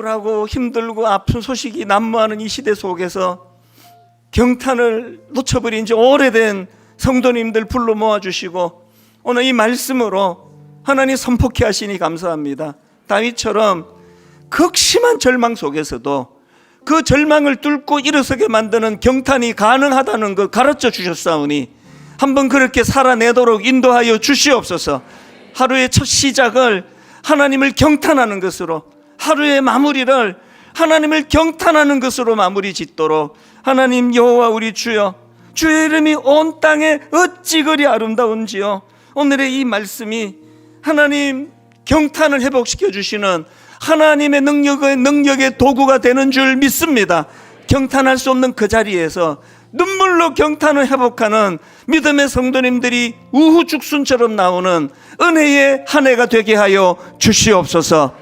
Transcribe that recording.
우울하고 힘들고 아픈 소식이 난무하는 이 시대 속에서 경탄을 놓쳐버린 지 오래된 성도님들 불러 모아주시고 오늘 이 말씀으로 하나님 선포케 하시니 감사합니다. 다윗처럼 극심한 절망 속에서도 그 절망을 뚫고 일어서게 만드는 경탄이 가능하다는 걸 가르쳐 주셨사오니 한번 그렇게 살아내도록 인도하여 주시옵소서. 하루의 첫 시작을 하나님을 경탄하는 것으로 하루의 마무리를 하나님을 경탄하는 것으로 마무리 짓도록 하나님 여호와 우리 주여 주의 이름이 온 땅에 어찌 그리 아름다운지요 오늘의 이 말씀이 하나님 경탄을 회복시켜 주시는 하나님의 능력의 능력의 도구가 되는 줄 믿습니다. 경탄할 수 없는 그 자리에서 눈물로 경탄을 회복하는 믿음의 성도님들이 우후죽순처럼 나오는 은혜의 한 해가 되게 하여 주시옵소서.